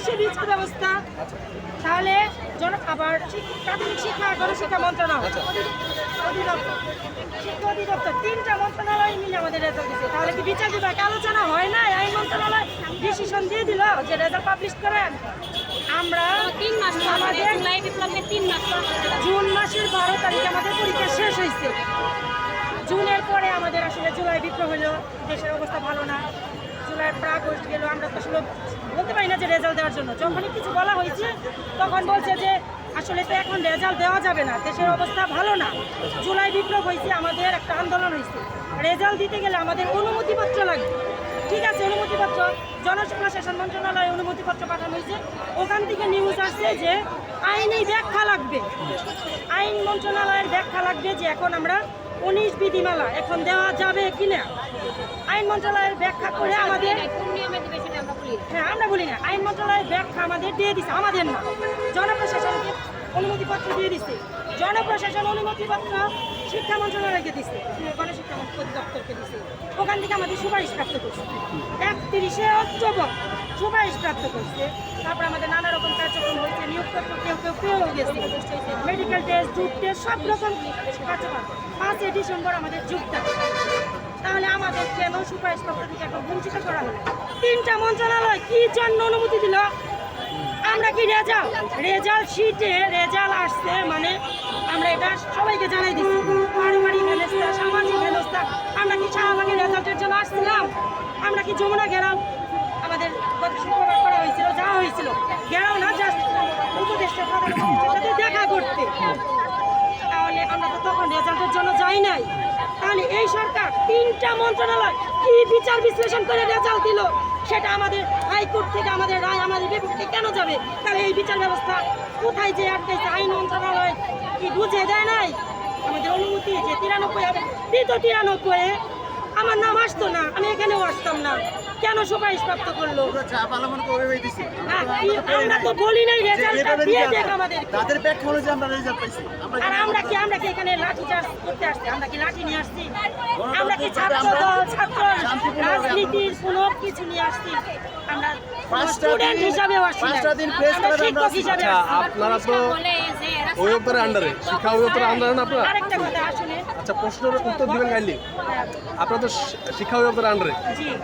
অবশ্যই বীজ ব্যবস্থা। তাহলে জন আবার প্রাথমিক শিক্ষা গণশিক্ষা মন্ত্রণালয়। অধিদপ্তর। শিক্ষা অধিদপ্তর তিনটা মন্ত্রণালয় মিলে আমাদের রেজাল্ট দিচ্ছে তাহলে কি বিচার বিভাগে আলোচনা হয় না? আইন মন্ত্রণালয় ডিসিশন দিয়ে দিল যে রেজাল্ট পাবলিশ করেন। আমরা তিন মাস আমাদের তিন মাস। জুন মাসের বারো তারিখে আমাদের পরীক্ষা শেষ হয়েছে। জুনের পরে আমাদের আসলে জুলাই বিপ্লব হলো। দেশের অবস্থা ভালো না। জুলাই প্রাক গেল আমরা তো আসলে বলতে পারি না রেজাল্ট দেওয়ার জন্য। যখনই কিছু বলা হয়েছে, তখন বলছে যে, আসলে তো এখন রেজাল্ট দেওয়া যাবে না, দেশের অবস্থা ভালো না। জুলাই বিপ্লব হয়েছে, আমাদের একটা আন্দোলন হয়েছে। রেজাল্ট দিতে গেলে আমাদের অনুমতিপত্র লাগবে ঠিক আছে, অনুমতিপত্র জনপ্রশাসন মন্ত্রণালয়ে অনুমতিপত্র পাঠানো হয়েছে। ওখান থেকে নিউজ আসছে যে আইনি ব্যাখ্যা লাগবে। আইন মন্ত্রণালয়ের ব্যাখ্যা লাগবে যে, এখন আমরা উনিশ বিধিমালা এখন দেওয়া যাবে কিনা? আইন মন্ত্রণালয়ের ব্যাখ্যা করে আমাদের না। হ্যাঁ আমরা বলি না। আইন মন্ত্রণালয়ের ব্যাখ্যা আমাদের দিয়ে দিছে আমাদের না। জনপ্রশাসনকে অনুমতিপত্র দিয়ে দিছে। জনপ্রশাসন অনুমতিপত্র শিক্ষা মন্ত্রণালয়কে দিছে গণশিক্ষা অধিদপ্তরকে দিছে। ওখান থেকে আমাদের সুপারিশ প্রাপ্ত করছে। একত্রিশে অক্টোবর সুপারিশ প্রাপ্ত করছে। তারপর আমাদের নানা রকম কার্যক্রম হয়েছে নিয়োগপত্র কেউ কেউ পেয়েও গেছে। মেডিকেল টেস্ট যুগ টেস্ট সব রকম কার্যক্রম। পাঁচই ডিসেম্বর আমাদের যুগটা তাহলে আমাদের কেন সুপারিশ পত্র থেকে এখন বঞ্চিত করা হলো? তিনটা মন্ত্রণালয় কি জন্য অনুমতি দিল? আমরা কি রেজাল্ট? রেজাল্ট শিটে রেজাল্ট আসছে মানে আমরা এটা সবাইকে জানাই দিচ্ছি। পারিবারিক ব্যবস্থা, সামাজিক ব্যবস্থা, আমরা কি শাহবাগের রেজাল্টের জন্য আসছিলাম? আমরা কি যমুনা ঘেরাও দেখা। তাহলে আমরা তো তখন রেজাল্টের জন্য যাই নাই। তাহলে এই সরকার তিনটা মন্ত্রণালয় কি বিচার বিশ্লেষণ করে রেজাল্ট দিল? সেটা আমাদের হাইকোর্ট থেকে, আমাদের রায় আমাদের বিপক্ষে কেন যাবে? তাহলে এই বিচার ব্যবস্থা কোথায় যে আটকাইছে আইন মন্ত্রণালয় কি বুঝে দেয় নাই? আমাদের অনুমতি যে তিরানব্বই হবে। দ্বিতীয় তিরানব্বই আমার নাম আসতো না, আমি এখানেও আসতাম না। কেন সুপারিশ প্রাপ্ত করল? আমরা তো বলি নাই রেজাল্টটা দিয়ে দেখ আমাদের। তাদের ব্যাখ্যা অনুযায়ী আমরা রেজাল্ট পাইছি। আর আমরা কি আমরা কি এখানে লাঠি চার্জ করতে আসছি? আমরা কি লাঠি নিয়ে আসছি? আমরা কি ছাত্র দল ছাত্র রাজনীতির কোনো কিছু নিয়ে আসছি? আমরা স্টুডেন্ট হিসাবেও আসছি না। পাঁচটা দিন press আমরা শিক্ষক হিসাবে আচ্ছা আপনারা তো আন্ডারে শিক্ষা অধিদপ্তরের আন্ডারে না আপনারা? আরেকটা কথা আসলে আচ্ছা প্রশ্নের উত্তর দিবেন কাইলি আপনার তো শিক্ষা অধিদপ্তরের আন্ডারে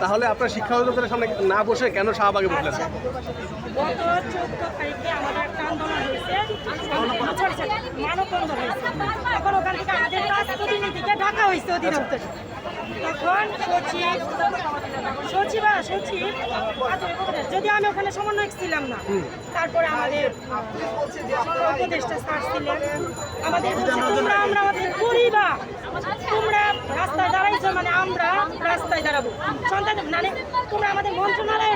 তাহলে আপনার শিক্ষা অধিদপ্তরের সামনে না বসে কেন শাহবাগে বসলেন? গত চোদ্দ তারিখে আমাদের একটা আন্দোলন হয়েছে। সরি, সরি, হয়েছে তখন ওখান থেকে আমাদের প্রতিনিধিকে ডাকা হয়েছে অধিদপ্তরে। তখন সচিব সচিব সচিব যদি আমি ওখানে সমন্বয়ক ছিলাম না। তারপরে আমাদের উপদেষ্টা স্যার ছিলেন। আমাদের তোমরা আমরা আমাদের পরিবার। তোমরা রাস্তায় দাঁড়াইছো মানে আমরা রাস্তায় দাঁড়াবো। সন্তান মানে তোমরা আমাদের মন্ত্রণালয়ে